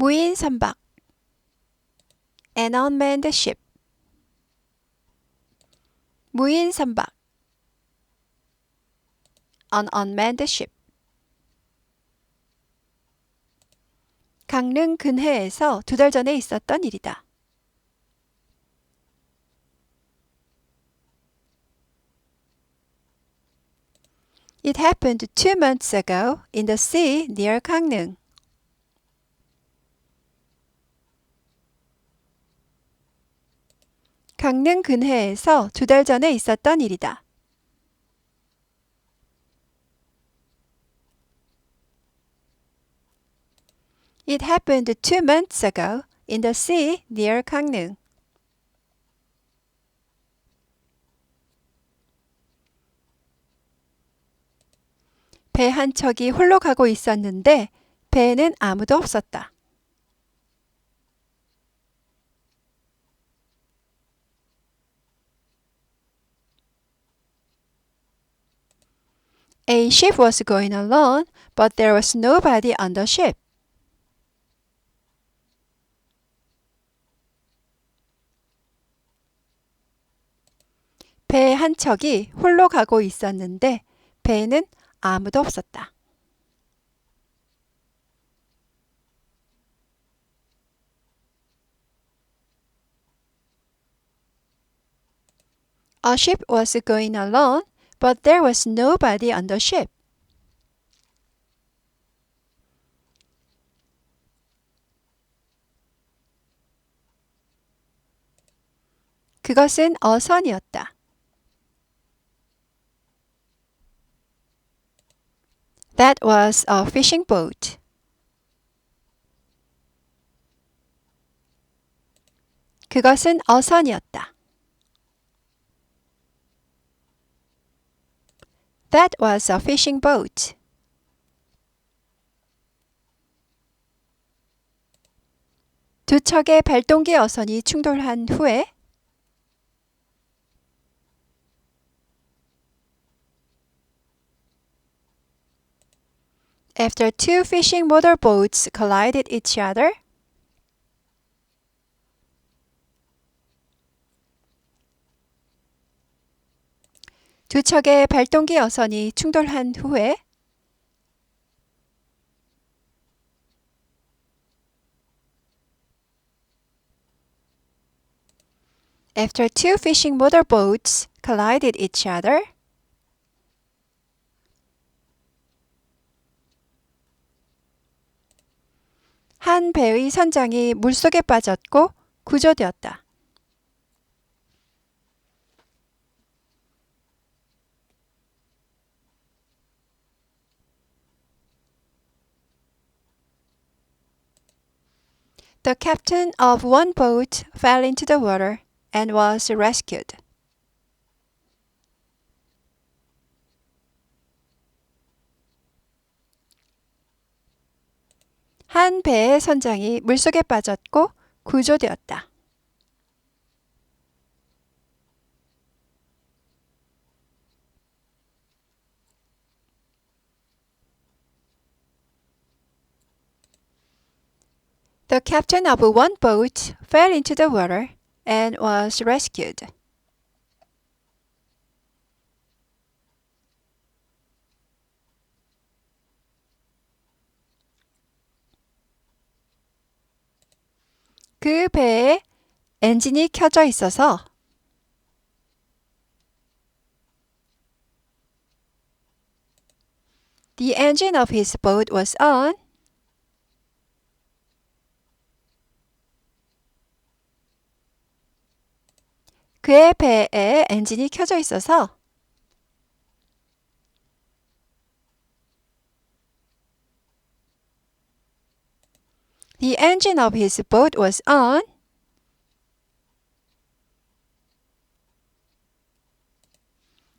무인 선박 An unmanned ship 무인 선박 An unmanned ship 강릉 근해에서 두 달 전에 있었던 일이다. It happened two months ago in the sea near 강 강릉 근해에서 두 달 전에 있었던 일이다. It happened two months ago in the sea near 강릉. 배 한 척이 홀로 가고 있었는데 배에는 아무도 없었다. A ship was going along, but there was nobody on the ship. 배 한 척이 홀로 가고 있었는데 배에는 아무도 없었다. A ship was going along, but there was nobody on the ship. 그것은 어선이었다. That was a fishing boat. 그것은 어선이었다. That was a fishing boat. 두 척의 발동기 어선이 충돌한 후에 After two fishing motorboats collided each other, 두 척의 발동기 어선이 충돌한 후에 After two fishing motorboats collided each other, 한 배의 선장이 물속에 빠졌고 구조되었다. The captain of one boat fell into the water and was rescued. 한 배의 선장이 물속에 빠졌고 구조되었다. The captain of one boat fell into the water and was rescued. 그 배에 엔진이 켜져 있어서 The engine of his boat was on. 그의 배에 엔진이 켜져 있어서 The engine of his boat was on.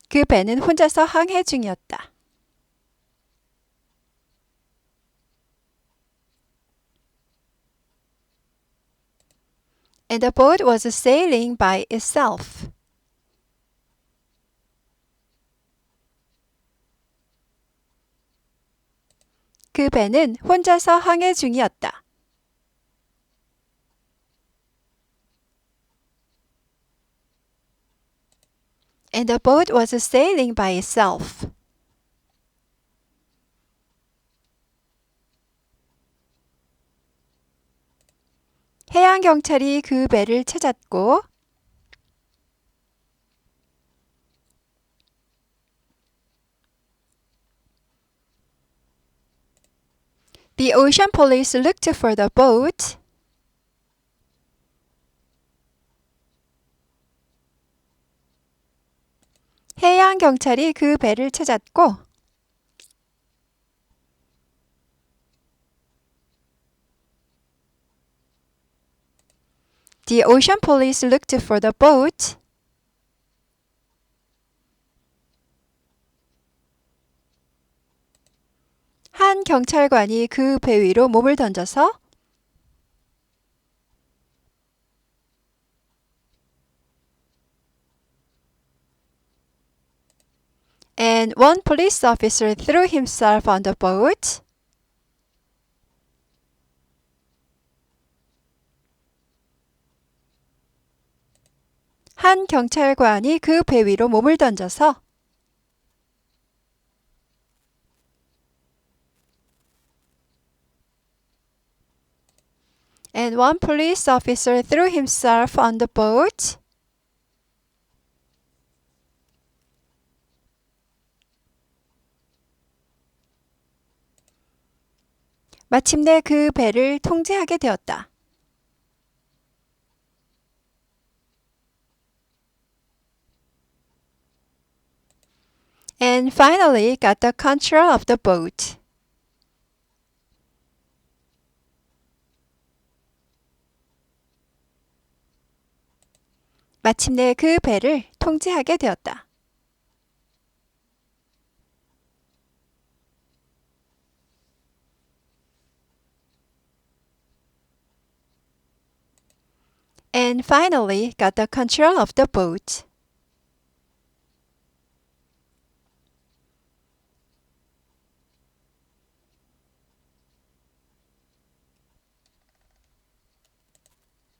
그 배는 혼자서 항해 중이었다. and the boat was sailing by itself. 그 배는 혼자서 항해 중이었다. And the boat was sailing by itself. 해양 경찰이 그 배를 찾았고 The ocean police looked for the boat 해양 경찰이 그 배를 찾았고 The ocean police looked for the boat 한 경찰관이 그 배 위로 몸을 던져서 and one police officer threw himself on the boat. 한 경찰관이 그 배 위로 몸을 던져서 and one police officer threw himself on the boat. 마침내 그 배를 통제하게 되었다. And finally got the control of the boat. 마침내 그 배를 통제하게 되었다. and finally got the control of the boat.